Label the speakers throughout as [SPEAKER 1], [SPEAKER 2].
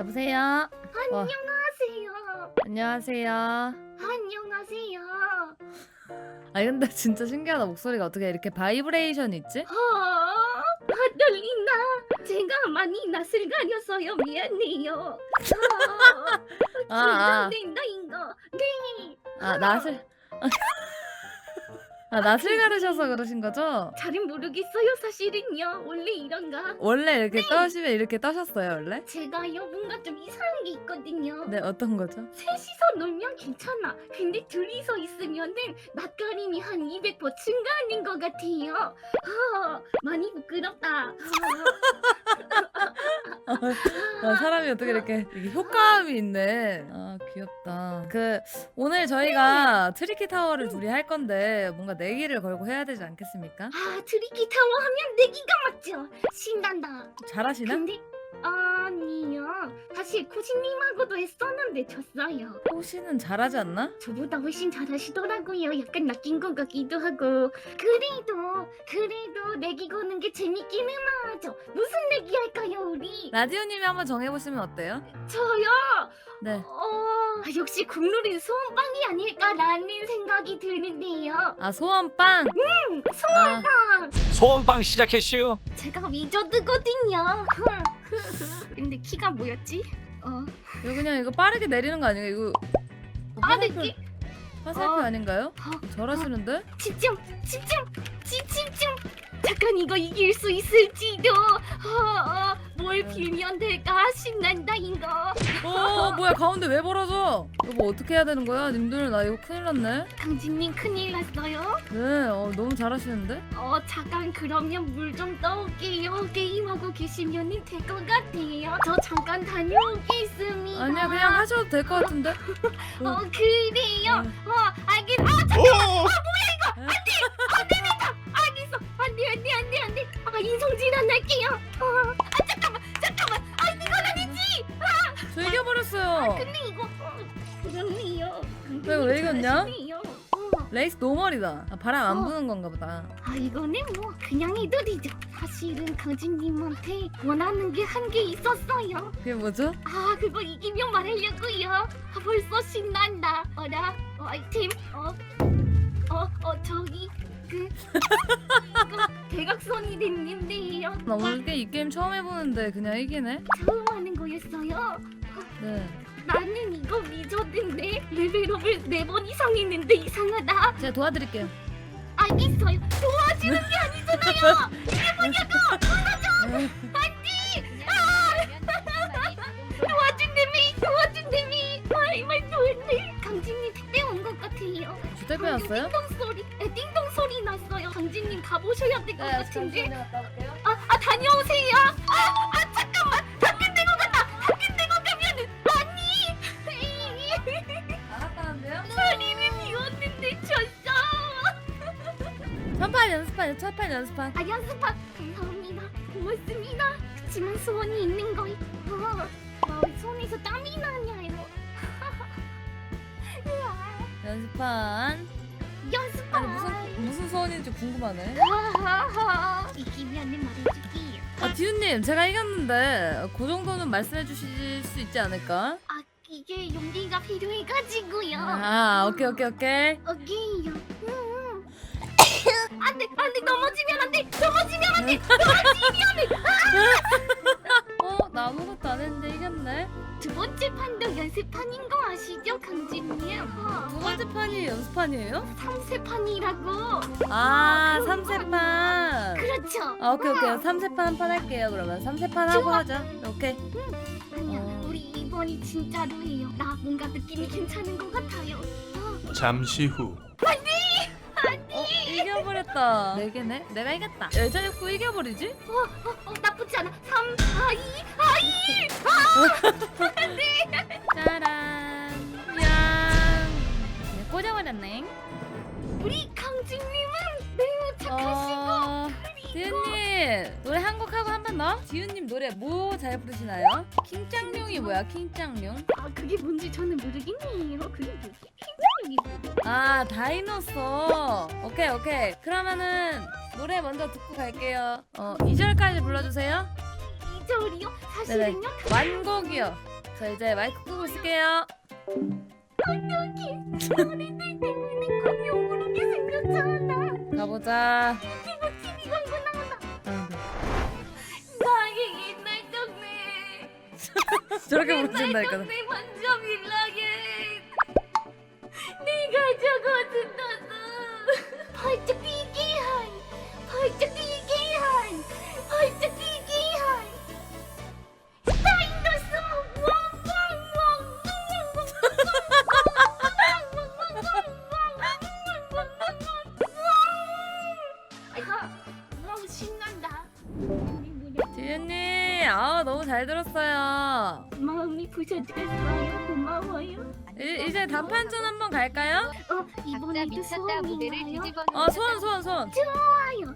[SPEAKER 1] 여보세요? 와,
[SPEAKER 2] 안녕하세요.
[SPEAKER 1] 안녕하세요.
[SPEAKER 2] 안녕하세요.
[SPEAKER 1] 아 근데 진짜 신기하다 목소리가 어떻게 이렇게 바이브레이션 있지?
[SPEAKER 2] 어, 아, 떨린다. 제가 많이 낯을 가려서요. 미안해요.
[SPEAKER 1] 아, 아,
[SPEAKER 2] 긴장된다 이거. 네.
[SPEAKER 1] 아 낯을 아 낯을 가르셔서 그러신 거죠?
[SPEAKER 2] 잘은 모르겠어요. 사실은요. 원래 이런가?
[SPEAKER 1] 원래 이렇게 떠시면 이렇게 떠셨어요 원래?
[SPEAKER 2] 제가요 뭔가 좀 이상한 게 있거든요.
[SPEAKER 1] 네 어떤 거죠?
[SPEAKER 2] 셋이서 놀면 괜찮아. 근데 둘이서 있으면은 낯가림이 한 200% 증가하는 것 같아요. 아, 많이 부끄럽다.
[SPEAKER 1] 아, 사람이 어떻게 이렇게, 이렇게 효과음이 있네. 아 귀엽다. 그 오늘 저희가 트리키 타워를 둘이 할 건데 뭔가 내기를 걸고 해야 되지 않겠습니까?
[SPEAKER 2] 아, 트리키 타워 하면 내기가 맞죠. 신난다.
[SPEAKER 1] 잘하시나?
[SPEAKER 2] 근데 아니요. 사실 코시님하고도 했었는데 졌어요.
[SPEAKER 1] 호시는 잘하지 않나?
[SPEAKER 2] 저보다 훨씬 잘하시더라고요. 약간 낚인 것 같기도 하고. 그래도 그래도 내기 거는 게 재밌기는 하죠. 무슨 내기 할까요, 우리?
[SPEAKER 1] 라디오님이 한번 정해보시면 어때요?
[SPEAKER 2] 저요.
[SPEAKER 1] 네.
[SPEAKER 2] 어, 아, 역시 국룰인 소원빵이 아닐까라는 생각이 드는데요.
[SPEAKER 1] 아 소원빵.
[SPEAKER 2] 음,
[SPEAKER 1] 아,
[SPEAKER 2] 소원빵.
[SPEAKER 3] 소원빵 시작했슈.
[SPEAKER 2] 제가 위저드거든요. 근데 키가 뭐였지? 어,
[SPEAKER 1] 이거 그냥 이거 빠르게 내리는 거 아니에요? 이거
[SPEAKER 2] 아,
[SPEAKER 1] 화살표,
[SPEAKER 2] 네,
[SPEAKER 1] 화살표
[SPEAKER 2] 어.
[SPEAKER 1] 아닌가요?
[SPEAKER 2] 어,
[SPEAKER 1] 잘하시는데?
[SPEAKER 2] 집중, 집중, 지, 집중. 잠깐 이거 이길 수 있을지도. 어, 어, 뭘 빌면 될까? 신난다 이거.
[SPEAKER 1] 어 뭐야 가운데 왜 벌어져? 이거 뭐 어떻게 해야 되는 거야? 님들 나 이거 큰일 났네.
[SPEAKER 2] 강진님 큰일 났어요.
[SPEAKER 1] 네, 어, 너무 잘하시는데?
[SPEAKER 2] 어, 잠깐 그러면 물 좀 떠올게요. 게임하고 계시면 될 것 같아요. 저 잠깐 다녀오겠습니다.
[SPEAKER 1] 아니야 그냥 하셔도 될 것 같은데?
[SPEAKER 2] 어, 그래요.
[SPEAKER 1] 네.
[SPEAKER 2] 어, 알겠. 아, 알 잘하시네요. 어,
[SPEAKER 1] 레이스 노멀이다. 아, 바람 안
[SPEAKER 2] 어.
[SPEAKER 1] 부는 건가 보다.
[SPEAKER 2] 아 이거는 뭐 그냥 해드리죠. 사실은 강진님한테 원하는 게한게 있었어요.
[SPEAKER 1] 그게 뭐죠?
[SPEAKER 2] 아 그거 이기면 말하려고요. 아 벌써 신난다. 어라 어, 아이템 어어어 저기 그 이거 대각선이 됐는데요.
[SPEAKER 1] 나 오늘 게- 이 게임 처음 해보는데 그냥 이기네?
[SPEAKER 2] 처음 하는 거였어요.
[SPEAKER 1] 네.
[SPEAKER 2] 나는 이거 미저인데 레벨업을 네 번 이상 했는데 이상하다.
[SPEAKER 1] 제가 도와드릴게요.
[SPEAKER 2] 알겠어요. 도와주는 게 아니잖아요.
[SPEAKER 1] 네.
[SPEAKER 2] 도와준다미 도와준다미. 아이 말도 안 돼. 강진님 택배 온 것 같아요.
[SPEAKER 1] 주택 빼놨어요?
[SPEAKER 2] 띵동 소리, 에, 띵동 소리 났어요. 강진님 가보셔야 될것
[SPEAKER 1] 네,
[SPEAKER 2] 같은데.
[SPEAKER 1] 갔다 올게요.
[SPEAKER 2] 아, 아 다녀오세요. 아,
[SPEAKER 1] 첫판 연습판, 첫판 연습판.
[SPEAKER 2] 아 연습한 감사합니다. 고맙습니다. 그치만 소원이 있는 걸. 어, 어, 손에서 땀이 나냐요.
[SPEAKER 1] 연습판.
[SPEAKER 2] 연습한.
[SPEAKER 1] 아니 무슨 무슨 소원인지 궁금하네.
[SPEAKER 2] 아하하. 이기면은 말해줄게요.
[SPEAKER 1] 아 디우님 제가 이겼는데 그 정도는 말씀해 주실 수 있지 않을까?
[SPEAKER 2] 아 이게 용기가 필요해가지고요.
[SPEAKER 1] 아 오케이 오케이 오케이.
[SPEAKER 2] 오케이요. 음. 안돼 안돼 넘어지면 안돼 넘어지면 안돼
[SPEAKER 1] 어나 아무것도 안 했는데 이겼네.
[SPEAKER 2] 두 번째 판도 연습판인 거 아시죠 강진님? 어,
[SPEAKER 1] 두 번째 판이 연습판이에요?
[SPEAKER 2] 삼세 판이라고.
[SPEAKER 1] 아
[SPEAKER 2] 어,
[SPEAKER 1] 삼세판.
[SPEAKER 2] 그렇죠.
[SPEAKER 1] 아 오케이 오케이 삼세판 한 판 할게요 그러면 삼세판 하고
[SPEAKER 2] 좋아.
[SPEAKER 1] 하자. 오케이.
[SPEAKER 2] 아니야
[SPEAKER 1] 어.
[SPEAKER 2] 우리 이번이 진짜로 해요. 나 뭔가 느낌이 괜찮은 것 같아요. 어,
[SPEAKER 4] 잠시
[SPEAKER 1] 후어 이겨버렸다. 네 개네. 내가 이겼다. 여자 욕구 이겨버리지?
[SPEAKER 2] 어, 어, 나쁘지 않아. 삼, 아, 이,
[SPEAKER 1] 짜란. 야. 네, 꽂아버렸네.
[SPEAKER 2] 우리 강진님은 매우 착하시고.
[SPEAKER 1] 어... 지은님 노래 한 곡 하고 한 번 더. 지은님 노래 뭐 잘 부르시나요? 킹짱룡이 뭐야? 킹짱룡?
[SPEAKER 2] 아 그게 뭔지 저는 모르겠네요. 그게 뭐지?
[SPEAKER 1] 아 다이노소. 오케이 오케이. 그러면은 노래 먼저 듣고 갈게요. 어 2절까지 불러주세요.
[SPEAKER 2] 저리요? 사실은요?
[SPEAKER 1] 완곡이요. 자 이제 마이크 끄고 있을게요.
[SPEAKER 2] 어린들 때문에 꿈이 오르게 생겼잖아.
[SPEAKER 1] 가보자.
[SPEAKER 2] 이거 나온다.
[SPEAKER 1] 아,
[SPEAKER 2] 나의 옛날 동네.
[SPEAKER 1] 네. 저렇게 부르신다니까.
[SPEAKER 2] 동네
[SPEAKER 1] 있어요.
[SPEAKER 2] 마음이 부셔졌어요. 고마워요.
[SPEAKER 1] 이, 이제 단판전 한번 갈까요?
[SPEAKER 2] 어, 이번에
[SPEAKER 3] 미쳤다 무대를 뒤집어.
[SPEAKER 1] 어, 손, 손, 손.
[SPEAKER 2] 좋아요.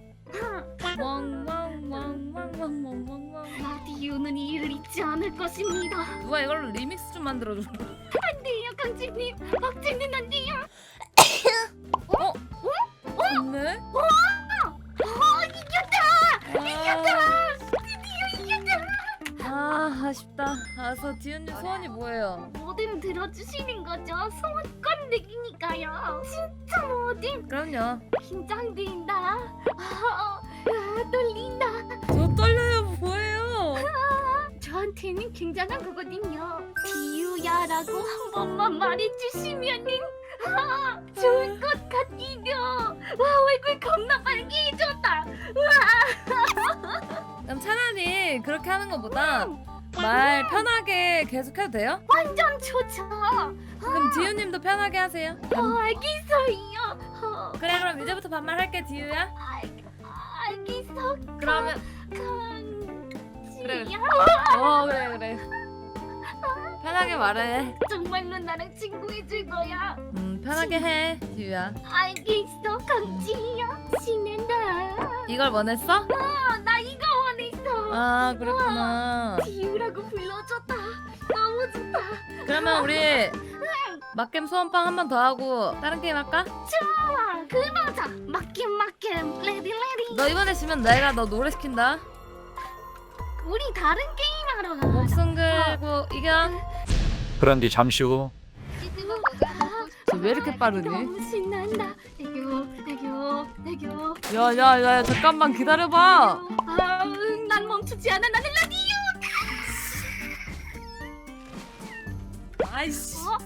[SPEAKER 2] 라디오는 이를 잊지 않을 것입니다.
[SPEAKER 1] 누가 이걸 리믹스 좀 만들어 줘.
[SPEAKER 2] 안 돼요, 강진님. 박진님 안돼요.
[SPEAKER 1] 어?
[SPEAKER 2] 어? 어? 네? 어?
[SPEAKER 1] 아 아쉽다. 아서 지윤님 소원이 뭐예요?
[SPEAKER 2] 뭐든 들어주시는 거죠. 소원권 내기니까요. 진짜 뭐든
[SPEAKER 1] 그럼요.
[SPEAKER 2] 긴장된다. 아, 아 떨린다.
[SPEAKER 1] 저 떨려요. 뭐예요?
[SPEAKER 2] 저한테는 굉장한 거거든요. 디유야라고 한 번만 말해주시면은 아, 좋을 것 같기도. 와 얼굴 겁나 빨개졌다.
[SPEAKER 1] 그럼 차라리 그렇게 하는 것보다 말 편하게 계속 해도 돼요?
[SPEAKER 2] 완전 좋죠.
[SPEAKER 1] 그럼 지윤님도 편하게 하세요.
[SPEAKER 2] 어, 알겠어요. 어,
[SPEAKER 1] 그래 그럼 이제부터 반말할게 디유야.
[SPEAKER 2] 알, 알겠어.
[SPEAKER 1] 그러면
[SPEAKER 2] 강지야.
[SPEAKER 1] 어 그래 그래. 편하게 말해.
[SPEAKER 2] 정말로 나랑 친구해줄 거야.
[SPEAKER 1] 음 편하게 해 디유야.
[SPEAKER 2] 알겠어, 강지야. 신난다.
[SPEAKER 1] 이걸 원했어?
[SPEAKER 2] 어, 나.
[SPEAKER 1] 아 그랬구나.
[SPEAKER 2] 디유라고 불러줬다. 너무 좋다.
[SPEAKER 1] 그러면 우리 막겜 소원빵 한 번 더 하고 다른 게임 할까?
[SPEAKER 2] 좋아, 그러자. 맡김 맡김, 레디 레디.
[SPEAKER 1] 너 이번에 지면 내가 너 노래 시킨다.
[SPEAKER 2] 우리 다른 게임 하러 가.
[SPEAKER 1] 목숨 걸고 이겨.
[SPEAKER 4] 그런 뒤 잠시 후
[SPEAKER 1] 왜 이렇게 빠르니?
[SPEAKER 2] 너무 신난다. 애교, 애교, 애교.
[SPEAKER 1] 야야야 잠깐만 기다려봐.
[SPEAKER 2] 아, 응, 난 멈추지 않아. 나는 라디오.
[SPEAKER 1] 아이씨.
[SPEAKER 2] 어?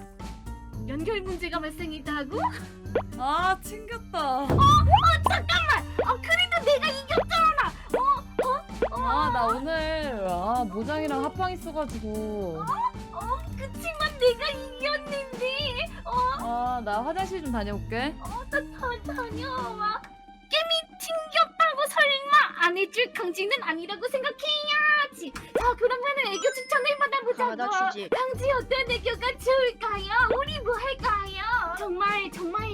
[SPEAKER 2] 연결 문제가 발생했다고?
[SPEAKER 1] 아 튕겼다.
[SPEAKER 2] 잠깐만. 어, 그래도 내가 이겼잖아. 어, 어, 어.
[SPEAKER 1] 아 나 오늘 아 모장이랑 합방 있어가지고
[SPEAKER 2] 어, 그치만 내가 이겼는데. 어,
[SPEAKER 1] 아 나 화장실 좀 다녀올게.
[SPEAKER 2] 어, 나 다, 다녀와. 해줄 강지는 아니라고 생각해야지. 자, 그러면은 애교 추천을 받아보자고.
[SPEAKER 3] 받아주지.
[SPEAKER 2] 강지 어떤 애교가 좋을까요? 우리 뭐 할까요? 정말 정말